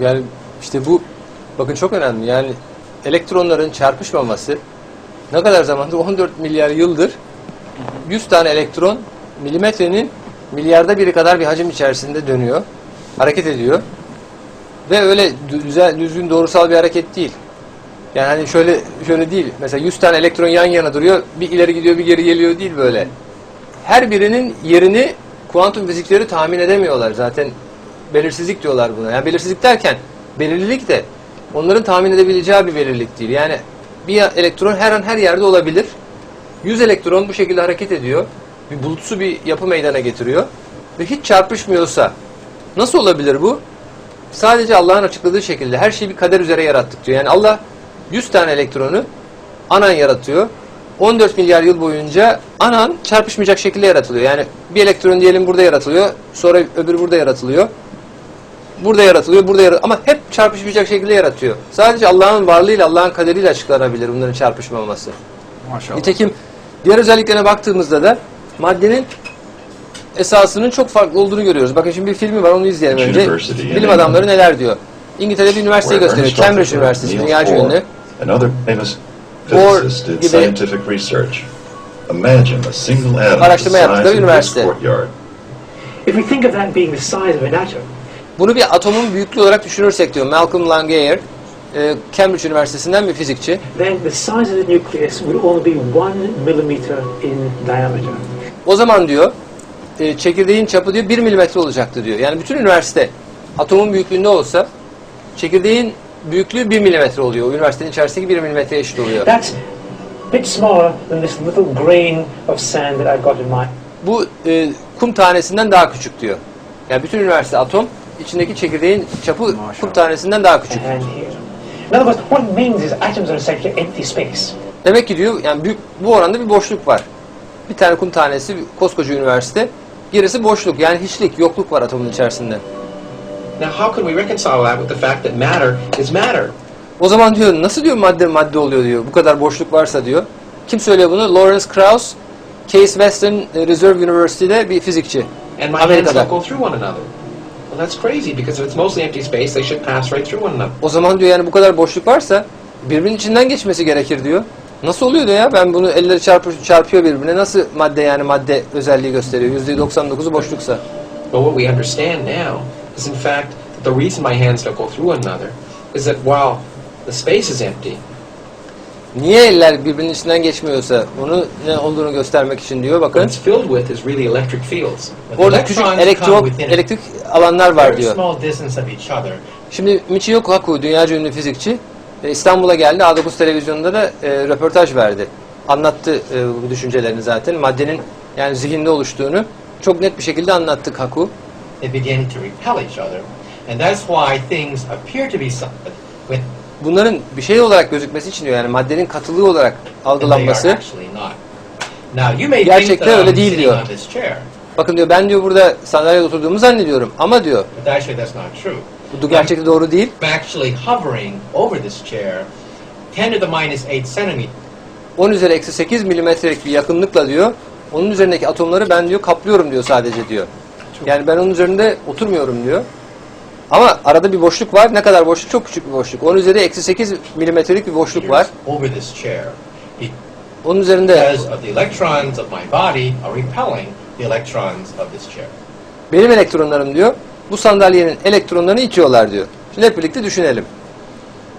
Yani işte bu bakın çok önemli. Yani elektronların çarpışmaması ne kadar zamandır? 14 milyar yıldır 100 tane elektron milimetrenin milyarda biri kadar bir hacim içerisinde dönüyor. Hareket ediyor. Ve öyle düzen, düzgün doğrusal bir hareket değil. Yani hani şöyle şöyle değil. Mesela 100 tane elektron yan yana duruyor. Bir ileri gidiyor, bir geri geliyor değil böyle. Her birinin yerini kuantum fizikleri tahmin edemiyorlar. Zaten belirsizlik diyorlar buna. Yani belirsizlik derken belirlilik de onların tahmin edebileceği bir belirlilik değil. Yani bir elektron her an her yerde olabilir. 100 elektron bu şekilde hareket ediyor. Bir bulutsu bir yapı meydana getiriyor. Ve hiç çarpışmıyorsa nasıl olabilir bu? Sadece Allah'ın açıkladığı şekilde her şeyi bir kader üzere yarattık diyor. Yani Allah 100 tane elektronu anan yaratıyor. 14 milyar yıl boyunca anan çarpışmayacak şekilde yaratılıyor. Yani bir elektron diyelim burada yaratılıyor. Sonra öbürü burada yaratılıyor. Burada yaratılıyor, burada yaratılıyor. Ama hep çarpışmayacak şekilde yaratıyor. Sadece Allah'ın varlığıyla, Allah'ın kaderiyle açıklanabilir bunların çarpışmaması. Maşallah. Nitekim diğer özelliklerine baktığımızda da maddenin esasının çok farklı olduğunu görüyoruz. Bakın şimdi bir filmi var onu izleyelim önce. Bilim adamları neler diyor. İngiltere'de bir üniversiteyi gösteriyor. Cambridge Üniversitesi, Bohr, ünlü. Bohr gibi scientific research. Imagine a single atom the Araştırma yaptıkları üniversite. If we think of that being the size of an atom, Bunu bir atomun büyüklüğü olarak düşünürsek diyor Malcolm Langeyer, e, Cambridge Üniversitesi'nden bir fizikçi. then the size of the nucleus would only be one millimeter in diameter. O zaman diyor e, çekirdeğin çapı diyor 1 milimetre olacaktı diyor. Yani bütün üniversite atomun büyüklüğünde olsa çekirdeğin büyüklüğü 1 milimetre oluyor. O üniversitenin içerisindeki 1 milimetre eşit oluyor. That's a bit smaller than this little grain of sand that I've got in my Bu e, kum tanesinden daha küçük diyor. Yani bütün üniversite atom içindeki çekirdeğin çapı kum tanesinden daha küçük. Demek ki diyor yani büyük, bu oranda bir boşluk var. Bir tane kum tanesi koskoca üniversite. Gerisi boşluk yani hiçlik, yokluk var atomun içerisinde. Now, how can we reconcile that with the fact that matter is matter? O zaman diyor nasıl diyor madde madde oluyor diyor. Bu kadar boşluk varsa diyor. Kim söylüyor bunu? Lawrence Krauss, Case Western Reserve University'de bir fizikçi. And my hands Amerika'da. don't go through one another. Well, that's crazy because if it's mostly empty space, they should pass right through one another. O zaman diyor yani bu kadar boşluk varsa birbirinin içinden geçmesi gerekir diyor. Nasıl oluyor diyor ya? Ben bunu elleri çarpı, çarpıyor birbirine. Nasıl madde yani madde özelliği gösteriyor? %99'u boşluksa. But what we understand now is, in fact, that the reason my hands don't go through one another is that while the space is empty, Niye eller birbirinin içinden geçmiyorsa bunu ne olduğunu göstermek için diyor bakın. really. Orada küçük a elektrik alanlar var diyor. Şimdi Michio Kaku, dünyaca ünlü fizikçi, e, İstanbul'a geldi. A9 televizyonunda da e, röportaj verdi. Anlattı e, bu düşüncelerini zaten. Maddenin yani zihinde oluştuğunu çok net bir şekilde anlattı Kaku. They begin to repel each other. And that's why things appear to be solid when Bunların bir şey olarak gözükmesi için diyor yani maddenin katılığı olarak algılanması. Gerçekte öyle değil diyor. on Bakın diyor ben diyor burada sandalyede oturduğumu zannediyorum ama diyor bu gerçekte doğru değil. I'm actually hovering over this chair 10 to the minus 8 centimeters. 10 üzeri eksi 8 milimetrelik bir yakınlıkla diyor onun üzerindeki atomları ben diyor kaplıyorum diyor sadece diyor. Yani ben onun üzerinde oturmuyorum diyor. Ama arada bir boşluk var. Ne kadar boşluk? Çok küçük bir boşluk. 10 üzeri eksi 8 milimetrelik bir boşluk var. over this chair Onun üzerinde because of the electrons of my body are repelling the electrons of this chair. benim elektronlarım diyor bu sandalyenin elektronlarını itiyorlar diyor. Şimdi hep birlikte düşünelim.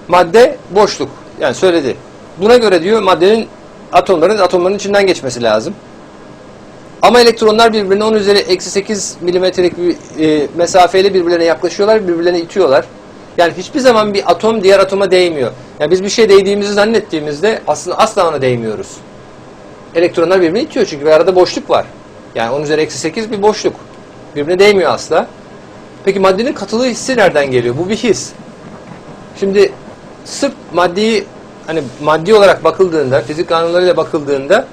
Madde boşluk. Yani söyledi. Buna göre diyor maddenin atomların atomların içinden geçmesi lazım. Ama elektronlar birbirine 10 üzeri eksi 8 milimetrelik bir e, mesafeyle birbirlerine yaklaşıyorlar, birbirlerine itiyorlar. Yani hiçbir zaman bir atom diğer atoma değmiyor. Yani biz bir şey değdiğimizi zannettiğimizde aslında asla ona değmiyoruz. Elektronlar birbirine itiyor çünkü bir arada boşluk var. Yani 10 üzeri eksi 8 bir boşluk. Birbirine değmiyor asla. Peki maddenin katılığı hissi nereden geliyor? Bu bir his. Şimdi sırf maddeyi hani maddi olarak bakıldığında, fizik kanunlarıyla bakıldığında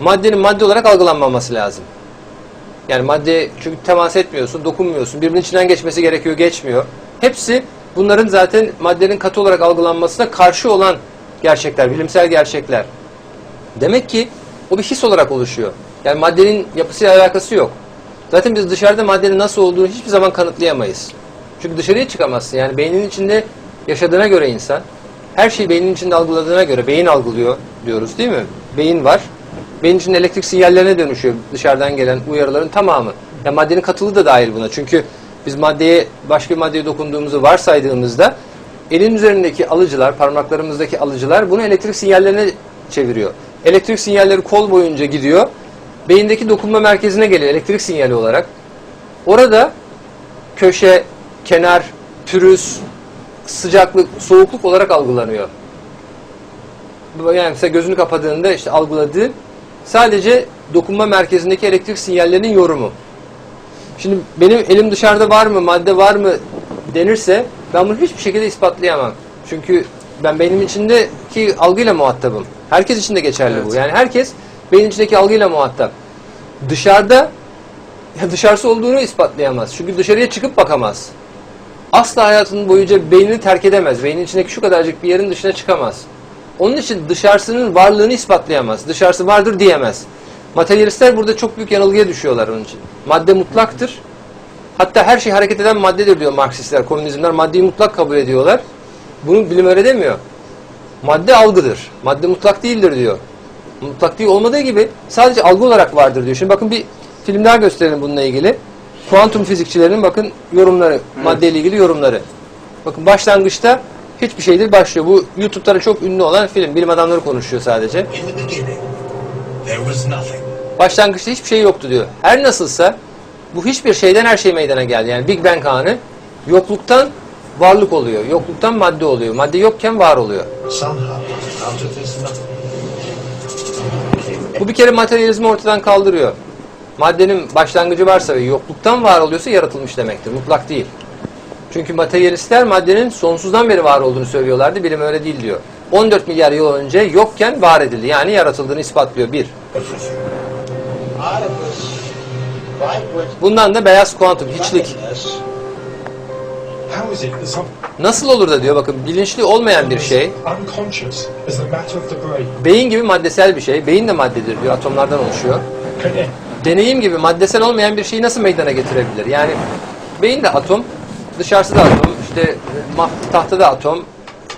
maddenin madde olarak algılanmaması lazım. Yani madde çünkü temas etmiyorsun, dokunmuyorsun. Birbirinin içinden geçmesi gerekiyor, geçmiyor. Hepsi bunların zaten maddenin katı olarak algılanmasına karşı olan gerçekler, bilimsel gerçekler. Demek ki o bir his olarak oluşuyor. Yani maddenin yapısıyla alakası yok. Zaten biz dışarıda maddenin nasıl olduğunu hiçbir zaman kanıtlayamayız. Çünkü dışarıya çıkamazsın. Yani beynin içinde yaşadığına göre insan, her şeyi beynin içinde algıladığına göre beyin algılıyor diyoruz değil mi? Beyin var. Beyin içinde elektrik sinyallerine dönüşüyor dışarıdan gelen uyarıların tamamı. Ya maddenin katılığı da dahil buna. Çünkü biz maddeye başka bir maddeye dokunduğumuzu varsaydığımızda elin üzerindeki alıcılar, parmaklarımızdaki alıcılar bunu elektrik sinyallerine çeviriyor. Elektrik sinyalleri kol boyunca gidiyor. Beyindeki dokunma merkezine geliyor elektrik sinyali olarak. Orada köşe, kenar, pürüz, sıcaklık, soğukluk olarak algılanıyor. Yani mesela gözünü kapadığında işte algıladığı sadece dokunma merkezindeki elektrik sinyallerinin yorumu. Şimdi benim elim dışarıda var mı, madde var mı denirse ben bunu hiçbir şekilde ispatlayamam. Çünkü ben beynimin içindeki algıyla muhatabım. Herkes için de geçerli bu. Yani herkes beynin içindeki algıyla muhatap. Dışarıda ya dışarısı olduğunu ispatlayamaz. Çünkü dışarıya çıkıp bakamaz. Asla hayatının boyunca beynini terk edemez. Beynin içindeki şu kadarcık bir yerin dışına çıkamaz. Onun için dışarısının varlığını ispatlayamaz. Dışarısı vardır diyemez. Materyalistler burada çok büyük yanılgıya düşüyorlar onun için. Madde mutlaktır. Hatta her şey hareket eden maddedir diyor Marksistler, komünizmler. Maddeyi mutlak kabul ediyorlar. Bunu bilim öyle demiyor. Madde algıdır. Madde mutlak değildir diyor. Mutlak değil olmadığı gibi sadece algı olarak vardır diyor. Şimdi bakın bir film daha gösterelim bununla ilgili. Kuantum fizikçilerinin bakın yorumları, maddeyle ilgili yorumları. Bakın başlangıçta hiçbir şeydir başlıyor. Bu YouTube'da da çok ünlü olan film. Bilim adamları konuşuyor sadece. Başlangıçta hiçbir şey yoktu diyor. Her nasılsa bu hiçbir şeyden her şey meydana geldi. Yani Big Bang kanunu yokluktan varlık oluyor. Yokluktan madde oluyor. Madde yokken var oluyor. Bu bir kere materyalizmi ortadan kaldırıyor. Maddenin başlangıcı varsa ve yokluktan var oluyorsa yaratılmış demektir. Mutlak değil. Çünkü materyalistler maddenin sonsuzdan beri var olduğunu söylüyorlardı. Bilim öyle değil diyor. 14 milyar yıl önce yokken var edildi. Yani yaratıldığını ispatlıyor. Bir. Bundan da beyaz kuantum, hiçlik. Nasıl olur da diyor bakın bilinçli olmayan bir şey beyin gibi maddesel bir şey. Beyin de maddedir diyor. Atomlardan oluşuyor. deneyim gibi maddesel olmayan bir şeyi nasıl meydana getirebilir? Yani beyin de atom, dışarısı da atom, işte tahta da atom,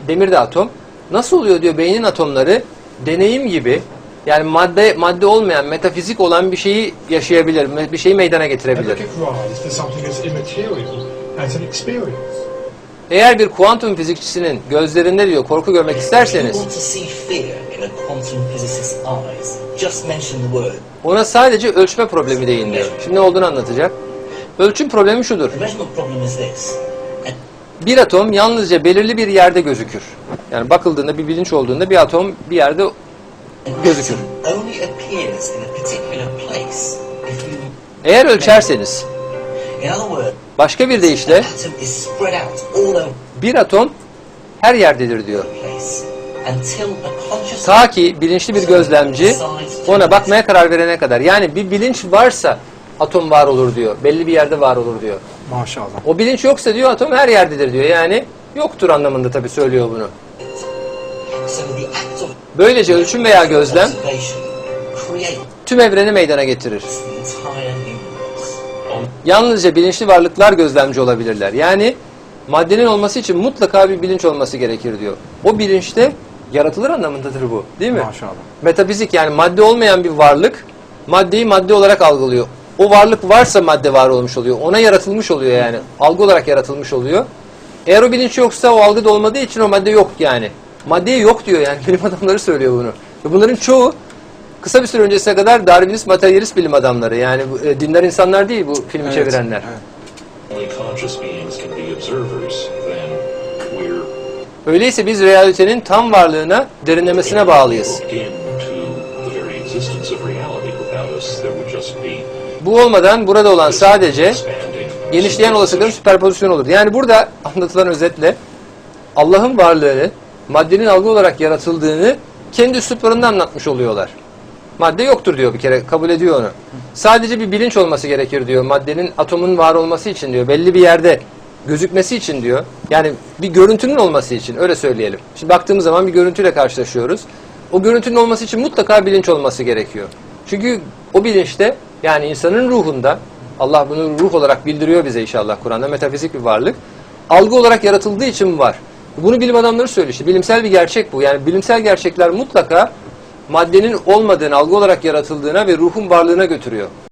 demir de atom. Nasıl oluyor diyor beynin atomları deneyim gibi yani madde madde olmayan metafizik olan bir şeyi yaşayabilir, bir şeyi meydana getirebilir. give rise to something as immaterial as an experience? Eğer bir kuantum fizikçisinin gözlerinde diyor korku görmek isterseniz ona sadece ölçme problemi deyin diyor. Şimdi ne olduğunu anlatacak. Ölçüm problemi şudur. Bir atom yalnızca belirli bir yerde gözükür. Yani bakıldığında bir bilinç olduğunda bir atom bir yerde Gözükür. eğer ölçerseniz başka bir deyişle bir atom her yerdedir diyor. Ta ki bilinçli bir gözlemci ona bakmaya karar verene kadar. Yani bir bilinç varsa atom var olur diyor. Belli bir yerde var olur diyor. Maşallah. O bilinç yoksa diyor atom her yerdedir diyor. Yani yoktur anlamında tabii söylüyor bunu. Böylece ölçüm veya gözlem tüm evreni meydana getirir. Yalnızca bilinçli varlıklar gözlemci olabilirler. Yani maddenin olması için mutlaka bir bilinç olması gerekir diyor. O bilinçte yaratılır anlamındadır bu. Değil mi? Maşallah. Metafizik yani madde olmayan bir varlık maddeyi madde olarak algılıyor. O varlık varsa madde var olmuş oluyor. Ona yaratılmış oluyor yani. Algı olarak yaratılmış oluyor. Eğer o bilinç yoksa o algı da olmadığı için o madde yok yani. Maddeye yok diyor yani. Bilim adamları söylüyor bunu. Ve bunların çoğu kısa bir süre öncesine kadar Darwinist, materyalist bilim adamları. Yani bu, e, dindar insanlar değil bu filmi Evet, çevirenler. evet. only conscious beings can be observers, then we're Öyleyse biz realitenin tam varlığına, derinlemesine bağlıyız. Bu olmadan burada olan sadece genişleyen olasılıkların süperpozisyon olur. Yani burada anlatılan özetle Allah'ın varlığını, maddenin algı olarak yaratıldığını kendi üsluplarında anlatmış oluyorlar. Madde yoktur diyor bir kere, kabul ediyor onu. Sadece bir bilinç olması gerekir diyor. Maddenin, atomun var olması için diyor. Belli bir yerde gözükmesi için diyor. Yani bir görüntünün olması için, öyle söyleyelim. Şimdi baktığımız zaman bir görüntüyle karşılaşıyoruz. O görüntünün olması için mutlaka bilinç olması gerekiyor. Çünkü o bilinçte, yani insanın ruhunda, Allah bunu ruh olarak bildiriyor bize inşallah Kur'an'da, metafizik bir varlık. algı olarak yaratıldığı için var. Bunu bilim adamları söylüyor. Bilimsel bir gerçek bu. Yani bilimsel gerçekler mutlaka maddenin olmadığını, algı olarak yaratıldığına ve ruhun varlığına götürüyor.